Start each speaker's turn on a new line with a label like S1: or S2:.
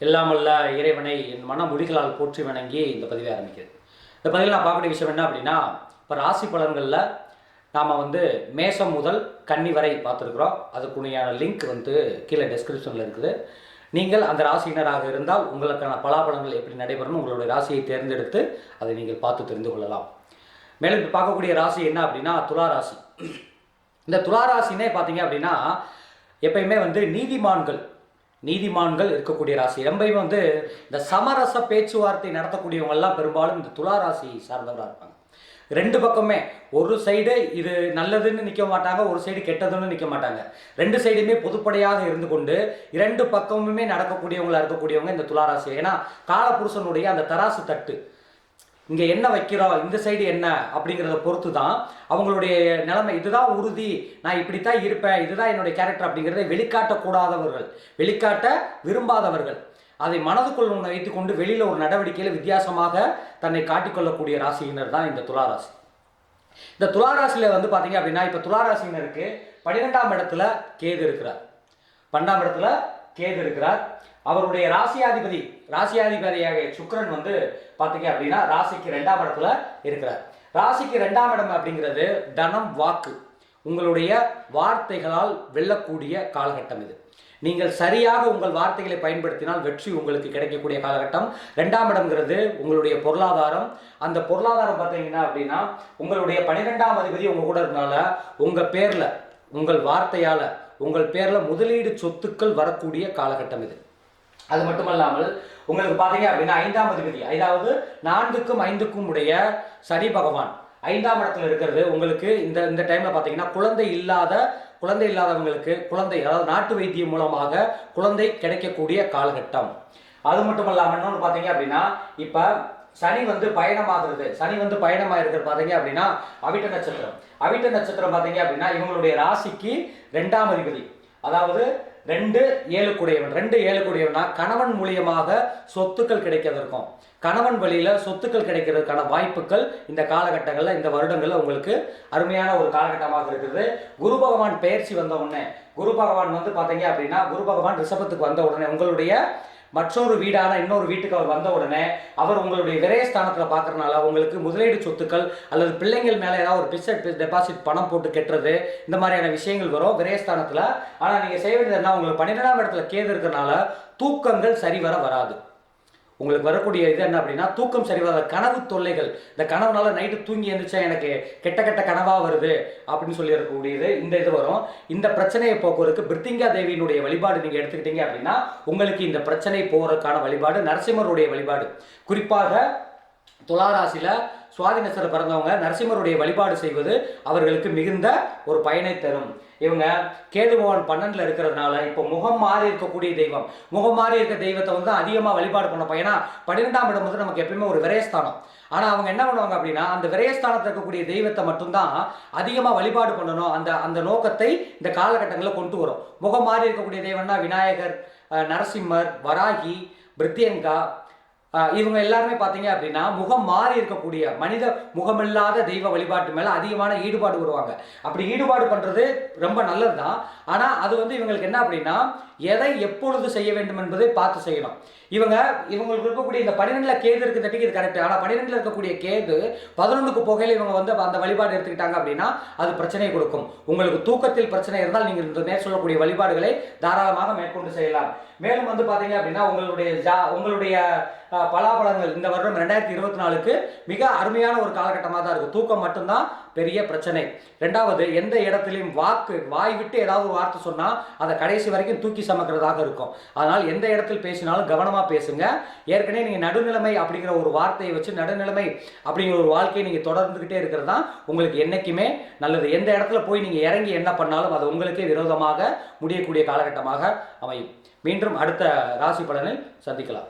S1: எல்லாமல்ல இறைவனை என் மன மொழிகளால் போற்றி வணங்கி இந்த பதிவை ஆரம்பிக்கிறது இந்த பதிவில் நான் பார்க்கக்கூடிய விஷயம் என்ன அப்படின்னா இப்போ ராசி பலன்களில் நாம் வந்து மேசம் முதல் கன்னி வரை பார்த்துருக்குறோம். அதுக்குண்டான லிங்க் வந்து கீழே டெஸ்கிரிப்ஷனில் இருக்குது. நீங்கள் அந்த ராசியினராக இருந்தால் உங்களுக்கான பலாபலங்கள் எப்படி நடைபெறணும் உங்களுடைய ராசியை தேர்ந்தெடுத்து அதை நீங்கள் பார்த்து தெரிந்து கொள்ளலாம். மேலும் இப்போ பார்க்கக்கூடிய ராசி என்ன அப்படின்னா துலா ராசி. இந்த துலா ராசினே பார்த்தீங்க அப்படின்னா எப்பயுமே வந்து நீதிமான்கள் நீதிமான்கள் இருக்கக்கூடிய ராசி. ரொம்பவே வந்து இந்த சமரச பேச்சுவார்த்தை நடத்தக்கூடியவங்கெல்லாம் பெரும்பாலும் இந்த துலா ராசி சார்ந்தவராக இருப்பாங்க. ரெண்டு பக்கமே ஒரு சைடு இது நல்லதுன்னு நிற்க மாட்டாங்க ஒரு சைடு கெட்டதுன்னு நிற்க மாட்டாங்க. ரெண்டு சைடுமே பொதுப்படையாக இருந்து கொண்டு இரண்டு பக்கமுமே நடக்கக்கூடியவங்களாக இருக்கக்கூடியவங்க இந்த துளாராசி ஏன்னா காலபுருஷனுடைய அந்த தராசு தட்டு இங்கே என்ன வைக்கிறோம் இந்த சைடு என்ன அப்படிங்கிறத பொறுத்து தான் அவங்களுடைய நிலைமை. இதுதான் உறுதி. நான் இப்படித்தான் இருப்பேன். இதுதான் என்னுடைய கேரக்டர் அப்படிங்கிறத வெளிக்காட்டக்கூடாதவர்கள் வெளிக்காட்ட விரும்பாதவர்கள். அதை மனதுக்குள் ஒன்று வைத்துக்கொண்டு வெளியில் ஒரு நடவடிக்கையில் வித்தியாசமாக தன்னை காட்டிக்கொள்ளக்கூடிய ராசியினர் தான் இந்த துளாராசி இந்த துளாராசியில் வந்து பார்த்தீங்க அப்படின்னா இப்போ துளாராசினருக்கு பன்னிரெண்டாம் இடத்துல கேது இருக்கிறார். பன்னெண்டாம் இடத்துல கேது இருக்கிறார். அவருடைய ராசியாதிபதி ராசியாதிபதியாக சுக்கரன் வந்து பார்த்தீங்க அப்படின்னா ராசிக்கு ரெண்டாம் இடத்துல இருக்கிறார். ராசிக்கு ரெண்டாம் இடம் அப்படிங்கிறது தனம் வாக்கு. உங்களுடைய வார்த்தைகளால் வெல்லக்கூடிய காலகட்டம் இது. நீங்கள் சரியாக உங்கள் வார்த்தைகளை பயன்படுத்தினால் வெற்றி உங்களுக்கு கிடைக்கக்கூடிய காலகட்டம். ரெண்டாம் இடம்ங்கிறது உங்களுடைய பொருளாதாரம். அந்த பொருளாதாரம் பார்த்தீங்கன்னா அப்படின்னா உங்களுடைய பனிரெண்டாம் அதிபதி உங்கள் கூட இருந்தால உங்கள் பேரில் உங்கள் வார்த்தையால் உங்கள் பேரில் முதலீடு சொத்துக்கள் வரக்கூடிய காலகட்டம் இது. அது மட்டுமல்லாமல் உங்களுக்கு பார்த்தீங்க அப்படின்னா ஐந்தாம் அதிபதி அதாவது நான்குக்கும் ஐந்துக்கும் உடைய சனி பகவான் ஐந்தாம் இடத்துல இருக்கிறது. உங்களுக்கு இந்த இந்த டைமில் பார்த்தீங்கன்னா குழந்தை இல்லாத குழந்தை இல்லாதவங்களுக்கு குழந்தை அதாவது நாட்டு வைத்தியம் மூலமாக குழந்தை கிடைக்கக்கூடிய காலகட்டம். அது மட்டும் இல்லாமல் இன்னொன்று பார்த்தீங்க அப்படின்னா இப்போ சனி வந்து பயணமாகிறது. சனி வந்து பயணமாக இருக்கிறது பார்த்தீங்க அப்படின்னா அவிட்ட நட்சத்திரம். அவிட்ட நட்சத்திரம் பார்த்தீங்க அப்படின்னா இவங்களுடைய ராசிக்கு ரெண்டாம் அதிபதி. அதாவது ரெண்டு ஏழு கூடியவன். ரெண்டு ஏழு கூடியவனா கணவன் மூலியமாக சொத்துக்கள் கிடைக்கிறதுக்கும். கணவன் வழியில் சொத்துக்கள் கிடைக்கிறதுக்கான வாய்ப்புகள் இந்த காலகட்டங்களில் இந்த வருடங்களில் உங்களுக்கு அருமையான ஒரு காலகட்டமாக இருக்குது. குரு பகவான் பெயர்ச்சி வந்த உடனே குரு பகவான் வந்து பார்த்தீங்க அப்படின்னா குரு பகவான் ரிஷபத்துக்கு வந்த உடனே உங்களுடைய மற்றொரு வீடான இன்னொரு வீட்டுக்கு அவர் வந்த உடனே அவர் உங்களுடைய விரயஸ்தானத்தில் பார்க்குறனால உங்களுக்கு முதலீடு சொத்துக்கள் அல்லது பிள்ளைங்கள் மேலே ஏதாவது ஒரு பிக்சட் டெபாசிட் பணம் போட்டு கெட்டுறது இந்த மாதிரியான விஷயங்கள் வரும் விரயஸ்தானத்தில். ஆனால் நீங்கள் செய்ய வேண்டியது என்ன? உங்களுக்கு பன்னிரெண்டாம் இடத்துல கேது இருக்கிறனால தூக்கங்கள் சரிவர வராது. உங்களுக்கு வரக்கூடிய இது என்ன அப்படின்னா தூக்கம் சரிவாத கனவு தொல்லைகள். இந்த கனவுனால நைட்டு தூங்கி எழுந்திரிச்சா எனக்கு கெட்ட கெட்ட கனவாக வருது அப்படின்னு சொல்லி இருக்கக்கூடியது இந்த இது வரும். இந்த பிரச்சனையை போக்குவதற்கு பிரித்திங்கா தேவியினுடைய வழிபாடு நீங்கள் எடுத்துக்கிட்டீங்க அப்படின்னா உங்களுக்கு இந்த பிரச்சனை போகிறதுக்கான வழிபாடு நரசிம்மருடைய வழிபாடு. குறிப்பாக துளாராசியில் சுவாதி நட்சத்திரம் பிறந்தவங்க நரசிம்மருடைய வழிபாடு செய்வது அவர்களுக்கு மிகுந்த ஒரு பயனை தரும். இவங்க கேதுபவன் பன்னெண்டில் இருக்கிறதுனால இப்போ முகம் மாறி இருக்கக்கூடிய தெய்வம். முகம் மாறி இருக்க தெய்வத்தை வந்து அதிகமாக வழிபாடு பண்ண ஏன்னா பன்னிரெண்டாம் இடம் வந்து நமக்கு எப்பயுமே ஒரு விரயஸ்தானம். ஆனால் அவங்க என்ன பண்ணுவாங்க அப்படின்னா அந்த விரயஸ்தானத்தில் இருக்கக்கூடிய தெய்வத்தை மட்டும்தான் அதிகமாக வழிபாடு பண்ணணும். அந்த அந்த நோக்கத்தை இந்த காலகட்டங்களில் கொண்டு வரும். முகம் மாறி இருக்கக்கூடிய தெய்வம்னா விநாயகர் நரசிம்மர் வராகி பிரித்தியங்கா இவங்க எல்லாருமே பார்த்தீங்க அப்படின்னா முகம் மாறி இருக்கக்கூடிய மனித முகமில்லாத தெய்வ வழிபாட்டு மேலே அதிகமான ஈடுபாடு வருவாங்க. அப்படி ஈடுபாடு பண்ணுறது ரொம்ப நல்லது தான் ஆனால் அது வந்து இவங்களுக்கு என்ன அப்படின்னா எதை எப்பொழுது செய்ய வேண்டும் என்பதை பார்த்து செய்யணும். இவங்க இவங்களுக்கு இருக்கக்கூடிய இந்த பன்னிரெண்டில் கேது இருக்கு தட்டிக்கு இது கரெக்ட் ஆனால் பன்னிரெண்டில் இருக்கக்கூடிய கேது பதினொன்றுக்கு போகையில் இவங்க வந்து அந்த வழிபாடு எடுத்துக்கிட்டாங்க அப்படின்னா அது பிரச்சனையை கொடுக்கும். உங்களுக்கு தூக்கத்தில் பிரச்சனை இருந்தால் நீங்கள் இந்த மேற் சொல்லக்கூடிய வழிபாடுகளை தாராளமாக மேற்கொண்டு செய்யலாம். மேலும் வந்து பார்த்தீங்க அப்படின்னா உங்களுடைய ஜா உங்களுடைய பலாபலங்கள் இந்த வருடம் ரெண்டாயிரத்தி இருபத்தி நாலுக்கு மிக அருமையான ஒரு காலகட்டமாக தான் இருக்குது தூக்கம் மட்டும்தான் பெரிய பிரச்சனை. ரெண்டாவது எந்த இடத்துலையும் வாக்கு வாய் விட்டு ஏதாவது ஒரு வார்த்தை சொன்னால் அதை கடைசி வரைக்கும் தூக்கி சமக்கிறதாக இருக்கும். அதனால் எந்த இடத்தில் பேசினாலும் கவனமாக பேசுங்க. ஏற்கனவே நீங்கள் நடுநிலைமை அப்படிங்கிற ஒரு வார்த்தையை வச்சு நடுநிலைமை அப்படிங்கிற ஒரு வாழ்க்கையை நீங்கள் தொடர்ந்துக்கிட்டே இருக்கிறது தான் உங்களுக்கு என்றைக்குமே நல்லது. எந்த இடத்துல போய் நீங்கள் இறங்கி என்ன பண்ணாலும் அது உங்களுக்கே விரோதமாக முடியக்கூடிய காலகட்டமாக அமையும். மீண்டும் அடுத்த ராசி பலனில் சந்திக்கலாம்.